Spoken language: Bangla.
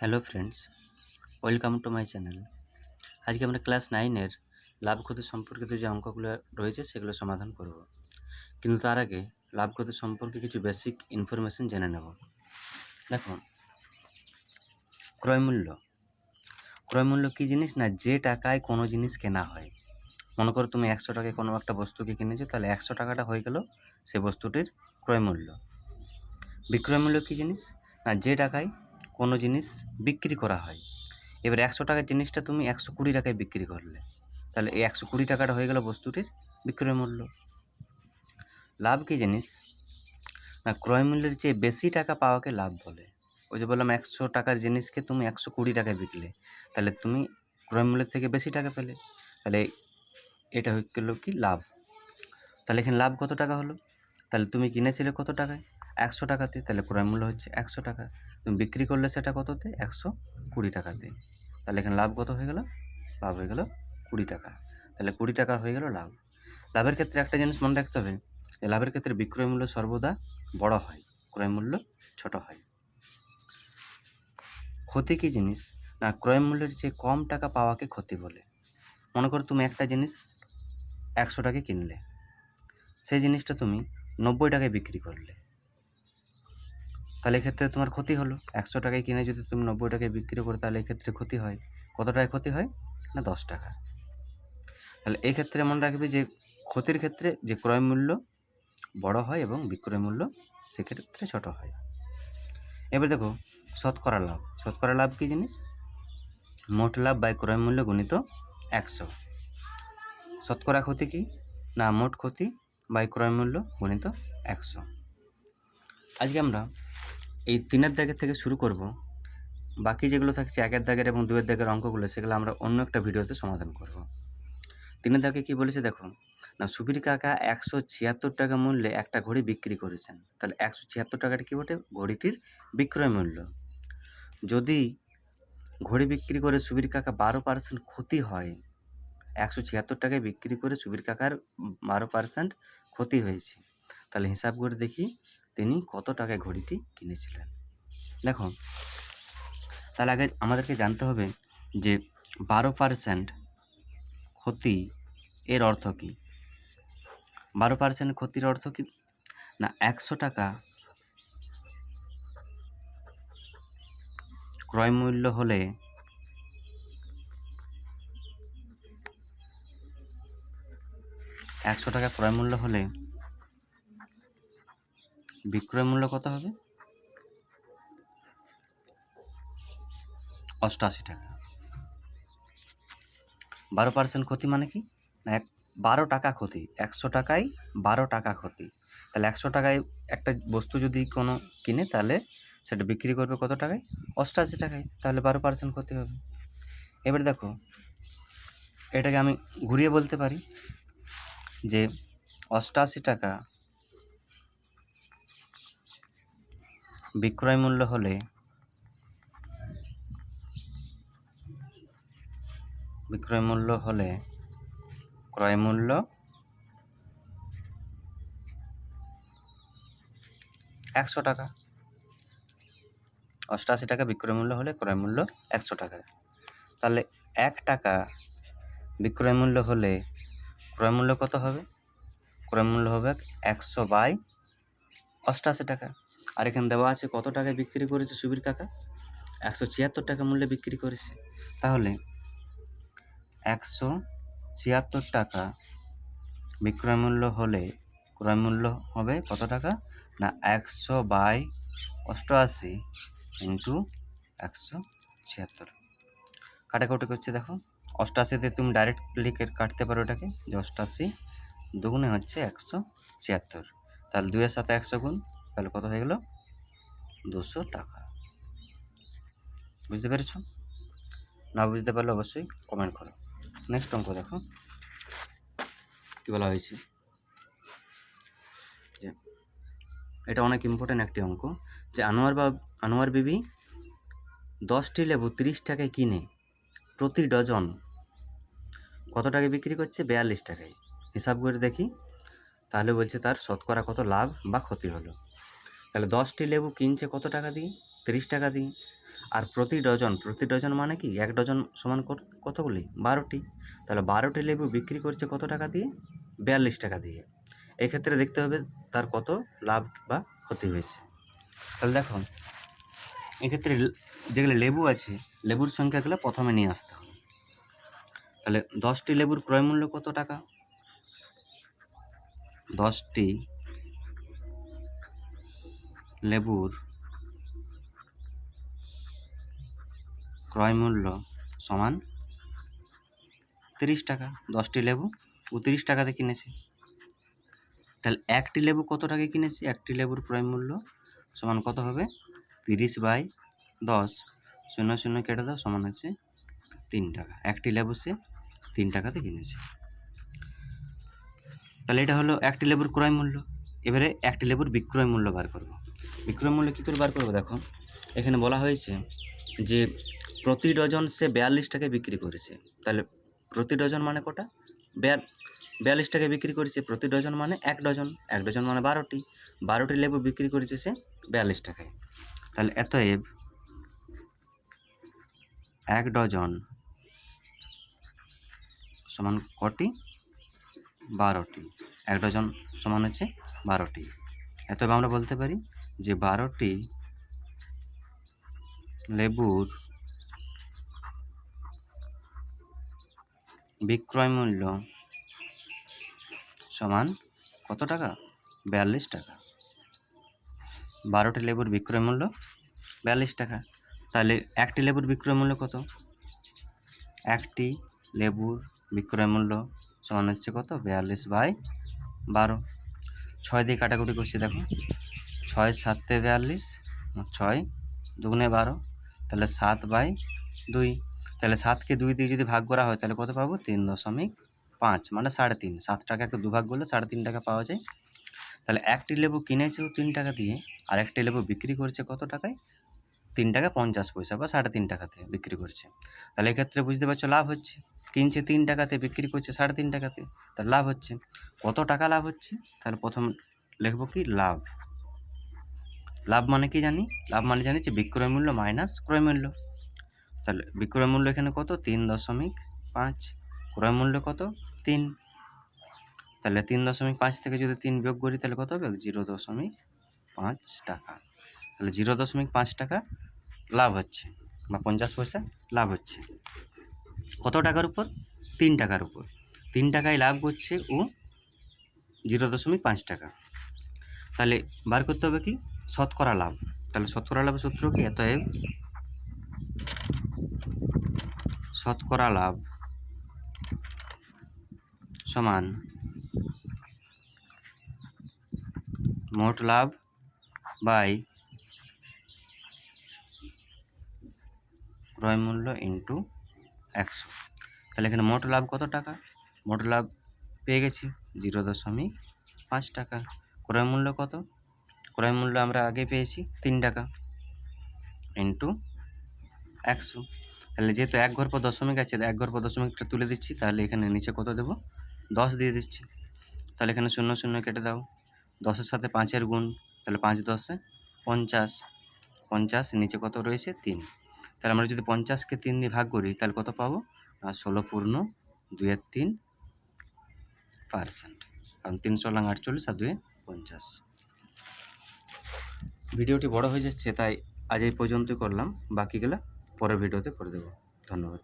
Hello friends, welcome to my channel. আজকে আমরা ক্লাস নাইনের লাভ ক্ষতি সম্পর্কিত যে অঙ্কগুলো রয়েছে সেগুলো সমাধান করব। কিন্তু তার আগে লাভ ক্ষতি সম্পর্কে কিছু বেসিক ইনফরমেশন জেনে নেব। দেখো ক্রয়মূল্য ক্রয়মূল্য কী জিনিস? না, যে টাকায় কোনো জিনিস কেনা হয়। মনে করো তুমি একশো টাকায় কোনো একটা বস্তুকে কিনেছো, তাহলে একশো টাকাটা হয়ে গেল সেই বস্তুটির ক্রয়মূল্য বিক্রয় মূল্য কী জিনিস? না, যে টাকায় কোনো জিনিস বিক্রি করা হয়। এবার একশো টাকার জিনিসটা তুমি একশো কুড়ি টাকায় বিক্রি করলে। তাহলে এই একশো কুড়ি টাকাটা হয়ে গেল বস্তুটির বিক্রয় মূল্য। লাভ কী জিনিস? না, ক্রয় মূল্যের চেয়ে বেশি টাকা পাওয়াকে লাভ বলে। ওই যে বললাম একশো টাকার জিনিসকে তুমি একশো কুড়ি টাকায় বিকলে। তাহলে তুমি ক্রয় মূল্যের থেকে বেশি টাকা পেলে। তাহলে এটা হয়ে গেলো কি লাভ। তাহলে এখানে লাভ কত টাকা হলো? তাহলে তুমি কিনেছিলে কত টাকায়? একশো টাকাতে। তাহলে ক্রয় মূল্য হচ্ছে একশো টাকা। তুমি বিক্রি করলে সেটা কততে? একশো কুড়ি টাকাতে। তাহলে এখানে লাভ কত হয়ে গেল? লাভ হয়ে গেল কুড়ি টাকা। তাহলে কুড়ি টাকা হয়ে গেল লাভ। লাভের ক্ষেত্রে একটা জিনিস মনে রাখতে হবে যে লাভের ক্ষেত্রে বিক্রয় মূল্য সর্বদা বড় হয়, ক্রয় মূল্য ছোট হয়। ক্ষতি কী জিনিস? না, ক্রয় মূল্যের চেয়ে কম টাকা পাওয়াকে ক্ষতি বলে। মনে করো তুমি একটা জিনিস একশো টাকায় কিনলে। সেই জিনিসটা তুমি নব্বই টাকায় বিক্রি করলে। তাহলে এক্ষেত্রে তোমার ক্ষতি হলো। একশো টাকায় কিনে যদি তুমি নব্বই টাকায় বিক্রি করো, তাহলে এক্ষেত্রে ক্ষতি হয়। কত টাকায় ক্ষতি হয়? না, দশ টাকা। তাহলে এই ক্ষেত্রে মনে রাখবে যে, ক্ষতির ক্ষেত্রে যে ক্রয় মূল্য বড় হয় এবং বিক্রয় মূল্য সেক্ষেত্রে ছোট হয়। এবার দেখো, শতকরা লাভ। শতকরা লাভ কী জিনিস? মোট লাভ বাই ক্রয় মূল্য গুণিত একশো। শতকরা ক্ষতি কি? না, মোট ক্ষতি বাই ক্রয় মূল্য গুণিত একশো। আজকে আমরা এই তিনের দাগের থেকে শুরু করব। বাকি যেগুলো থাকছে একের দাগের এবং দুয়ের দাগের অঙ্কগুলো, সেগুলো আমরা অন্য একটা ভিডিওতে সমাধান করব। তিনের দাগে কী বলেছে দেখো, না, সুবীর কাকা একশো ছিয়াত্তর টাকা মূল্যে একটা ঘড়ি বিক্রি করেছেন। তাহলে একশো ছিয়াত্তর টাকাটা কী বটে? ঘড়িটির বিক্রয় মূল্য। যদি ঘড়ি বিক্রি করে সুবীর কাকা বারো পার্সেন্ট ক্ষতি হয়, একশো ছিয়াত্তর টাকায় বিক্রি করে সুবীর কাকার বারো পার্সেন্ট ক্ষতি হয়েছে। তাহলে হিসাব করে দেখি তিনি কত টাকায় ঘড়িটি কিনেছিলেন। দেখো তাহলে আগে আমাদেরকে জানতে হবে যে বারো পার্সেন্ট ক্ষতি এর অর্থ কী? বারো পার্সেন্ট ক্ষতির অর্থ কি? না, একশো টাকা ক্রয় মূল্য হলে একশো টাকা ক্রয় মূল্য হলে বিক্রয় মূল্য কত হবে? অষ্টআশি টাকা। বারো পার্সেন্ট ক্ষতি মানে কি? না, এক, বারো টাকা ক্ষতি। একশো টাকায় বারো টাকা ক্ষতি। তাহলে একশো টাকায় একটা বস্তু যদি কোনো কিনে, তাহলে সেটা বিক্রি করবে কত টাকায়? অষ্টআশি টাকায়। তাহলে বারো পার্সেন্ট ক্ষতি হবে। এবার দেখো, এটাকে আমি ঘুরিয়ে বলতে পারি যে অষ্টআশি টাকা বিক্রয় মূল্য হলে বিক্রয় মূল্য হলে ক্রয় মূল্য একশো টাকা। অষ্টআশি টাকা বিক্রয় মূল্য হলে ক্রয় মূল্য একশো টাকা। তাহলে এক টাকা বিক্রয় মূল্য হলে ক্রয় মূল্য কত হবে? ক্রয় মূল্য হবে একশো বাই অষ্টআশি টাকা। আর এখানে দেওয়া আছে কত টাকায় বিক্রি করেছে সুবীর কাকা? একশো ছিয়াত্তর টাকা মূল্যে বিক্রি করেছে। তাহলে একশো ছিয়াত্তর টাকা বিক্রয় মূল্য হলে ক্রয় মূল্য হবে কত টাকা? না, একশো বাই অষ্টআশি ইন্টু একশো ছিয়াত্তর। কাটাকুটি করছে দেখো। অষ্টআশিতে তুমি ডাইরেক্ট লিখে কাটতে পারো এটাকে যে অষ্টআশি দুগুণে হচ্ছে একশো ছিয়াত্তর। তাহলে দুইয়ের সাথে একশো গুণ তাহলে কত হয়ে গেল? দুশো টাকা। বুঝতে পেরেছ? না বুঝতে পারলে অবশ্যই কমেন্ট করো। নেক্সট অঙ্ক দেখো। কী বলা হয়েছে? যে, এটা অনেক ইম্পর্ট্যান্ট একটি অঙ্ক। যে আনোয়ার বা আনোয়ার বিবি দশটি লেবু তিরিশ টাকায় কিনে প্রতি ডজন কত টাকায় বিক্রি করছে? বিয়াল্লিশ টাকায়। হিসাব করে দেখি। তাহলে বলছে তার শতকরা কত লাভ বা ক্ষতি হলো। তাহলে দশটি লেবু কিনছে কত টাকা দিয়ে? তিরিশ টাকা দিয়ে। আর প্রতি ডজন প্রতি ডজন মানে কি? এক ডজন সমান কতগুলি? বারোটি। তাহলে বারোটি লেবু বিক্রি করছে কত টাকা দিয়ে? বিয়াল্লিশ টাকা দিয়ে। এক্ষেত্রে দেখতে হবে তার কত লাভ বা ক্ষতি হয়েছে। তাহলে দেখো এক্ষেত্রে যেগুলো লেবু আছে, লেবুর সংখ্যাগুলো প্রথমে নিয়ে আসতে হবে। তাহলে দশটি লেবুর ক্রয় মূল্য কত টাকা? দশটি লেবুর ক্রয় মূল্য সমান তিরিশ টাকা, দশটি লেবু, ও তিরিশ টাকাতে কিনেছে। তাহলে একটি লেবু কত টাকায় কিনেছে? একটি লেবুর ক্রয় মূল্য সমান কত হবে? তিরিশ বাই দশ, শূন্য শূন্য কেটে দাও, সমান হচ্ছে তিন টাকা। একটি লেবু সে তিন টাকাতে কিনেছে। তাহলে এটা হলো একটি লেবুর ক্রয় মূল্য এবারে একটি লেবুর বিক্রয় মূল্য বার করব। বিক্রয় মূল্য কী করে বার করব দেখো? এখানে বলা হয়েছে যে প্রতি ডজন সে বিয়াল্লিশ টাকায় বিক্রি করেছে। তাহলে প্রতি ডজন মানে কটা? বিয়াল বিয়াল্লিশ টাকায় বিক্রি করেছে, প্রতি ডজন মানে এক ডজন। এক ডজন মানে বারোটি। বারোটি লেবু বিক্রি করেছে সে বিয়াল্লিশ টাকায়। তাহলে এত এতএব এক ডজন সমান কটি? বারোটি। এক ডজন সমান হচ্ছে বারোটি। এতএব আমরা বলতে পারি যে বারোটি লেবুর বিক্রয় মূল্য সমান কত টাকা? বিয়াল্লিশ টাকা। বারোটি লেবুর বিক্রয় মূল্য বিয়াল্লিশ টাকা। তাহলে একটি লেবুর বিক্রয় মূল্য কত? একটি লেবুর বিক্রয় মূল্য সমান হচ্ছে কত? বিয়াল্লিশ বাই বারো। ছয় দিয়ে কাটাকুটি করছি, দেখো। ছয় সাতে বিয়াল্লিশ ছয়, দুগুণে বারো, তাহলে সাত বাই দুই। তাহলে সাতকে দুই দিয়ে যদি ভাগ করা হয়, তাহলে কত পাবো? তিন দশমিক পাঁচ মানে সাড়ে তিন। সাত টাকাকে দুভাগ করলে সাড়ে তিন টাকা পাওয়া যায়। তাহলে একটি লেবু কিনেছেও তিন টাকা দিয়ে, আর একটি লেবু বিক্রি করছে কত টাকায়? তিন টাকা পঞ্চাশ পয়সা বা সাড়ে তিন টাকাতে বিক্রি করছে। তাহলে এক্ষেত্রে বুঝতে পারছ লাভ হচ্ছে। কিনছে তিন টাকাতে, বিক্রি করছে সাড়ে তিন টাকাতে তার লাভ হচ্ছে। কত টাকা লাভ হচ্ছে? তাহলে প্রথম লিখব কি? লাভ। লাভ মানে কি জানি? লাভ মানে জানি যে বিক্রয় মূল্য মাইনাস ক্রয় মূল্য। তাহলে বিক্রয় মূল্য এখানে কত? তিন দশমিক পাঁচ। ক্রয় মূল্য কত? তিন। তাহলে তিন দশমিক পাঁচ থেকে যদি তিন বিয়োগ করি তাহলে কত হবে? জিরো দশমিক পাঁচ টাকা। তাহলে জিরো দশমিক পাঁচ টাকা লাভ হচ্ছে বা পঞ্চাশ পয়সা লাভ হচ্ছে। কত টাকার উপর? তিন টাকার উপর। তিন টাকায় লাভ করছে ও জিরো দশমিক পাঁচ টাকা। তাহলে বার করতে হবে কি? শতকরা লাভ। তাহলে শতকরা লাভের সূত্র কি? এতএব শতকরা লাভ সমান মোট লাভ বাই ক্রয় মূল্য ইন্টু একশো। তাহলে এখানে মোট লাভ কত টাকা? মোট লাভ পেয়ে গেছি জিরো দশমিক পাঁচ টাকা। ক্রয় মূল্য কত? ক্রয় মূল্য আমরা আগে পেয়েছি তিন টাকা ইন্টু একশো। তাহলে যেহেতু এক ঘর পর দশমিক আছে, এক ঘর পর দশমিকটা তুলে দিচ্ছি, তাহলে এখানে নিচে কত দেবো? দশ দিয়ে দিচ্ছি। তাহলে এখানে শূন্য শূন্য কেটে দাও। দশের সাথে পাঁচের গুণ, তাহলে পাঁচ দশে পঞ্চাশ। পঞ্চাশ, নিচে কত রয়েছে? তিন। তাহলে আমরা যদি পঞ্চাশকে তিন দিয়ে ভাগ করি, তাহলে কত পাবো? ষোলো পূর্ণ দুয়ের তিন পার্সেন্ট। কারণ তিনশো লাং আটচল্লিশ আর দুয়ে পঞ্চাশ। ভিডিওটি বড় হয়ে যাচ্ছে, তাই আজ এই পর্যন্তই করলাম। বাকিগুলো পরের ভিডিওতে করে দেবো। ধন্যবাদ।